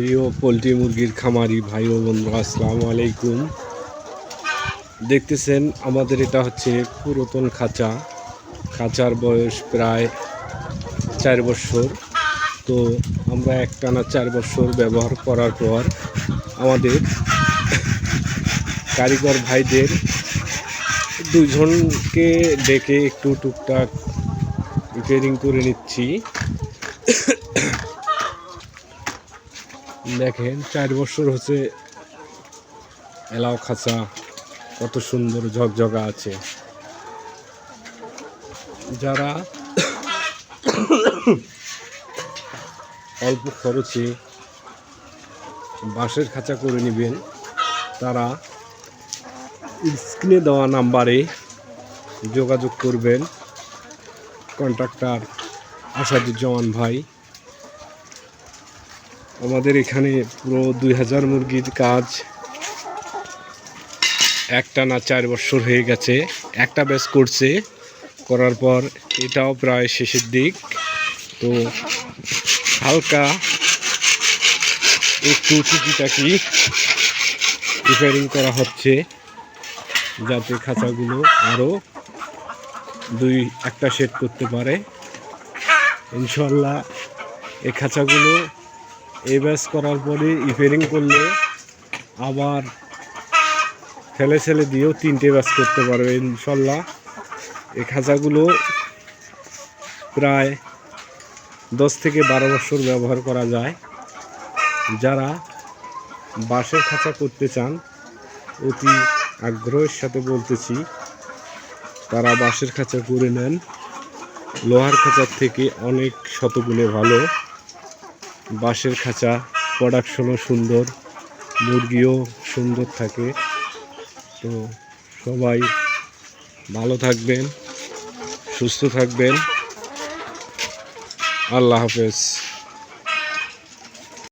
প্রিয় পোলট্রি মুরগির খামারি ভাই ও বন্ধু আসসালামু আলাইকুম। দেখতেছেন, আমাদের এটা হচ্ছে পুরাতন খাঁচা। খাঁচার বয়স প্রায় চার বছর। তো আমরা একটানা চার বছর ব্যবহার করার পর আমাদের কারিগর ভাইদের দুজনকে ডেকে একটু টুকটাক রিপেয়ারিং করে নিচ্ছি। দেখেন, চার বছর হচ্ছে এলাও খাঁচা, কত সুন্দর ঝকঝকা আছে। যারা অল্প খরচে বাঁশের খাঁচা করে নেবেন, তারা স্ক্রিনে দেওয়া নাম্বারে যোগাযোগ করবেন। কন্ট্রাক্টর আসাদুজ্জামান ভাই। আমাদের এখানে পুরো দুই হাজার মুরগির কাজ একটা না চার বছর হয়ে গেছে। একটা ব্যাচ করছে, করার পর এটাও প্রায় শেষের দিক। তো হালকা একটু টুকিটাকি রিপেয়ারিং করা হচ্ছে, যাতে খাঁচাগুলো আরও দুই একটা সেট করতে পারে। ইনশাল্লাহ এই খাঁচাগুলো এই ব্যাস করার পরে রিপেয়ারিং করলে আবার ছেলে ছেলে দিয়েও তিনটে ব্যাস করতে পারবে ইনশাল্লাহ। এই খাঁচাগুলো প্রায় দশ থেকে বারো বছর ব্যবহার করা যায়। যারা বাঁশের খাঁচা করতে চান, অতি আগ্রহের সাথে বলতেছি, তারা বাঁশের খাঁচা করে নেন। লোহার খাঁচার থেকে অনেক শতগুণে ভালো। বাঁশের খাঁচা প্রোডাকশনও সুন্দর, মুরগিও সুন্দর থাকে। তো সবাই ভালো থাকবেন, সুস্থ থাকবেন। আল্লাহ হাফেজ।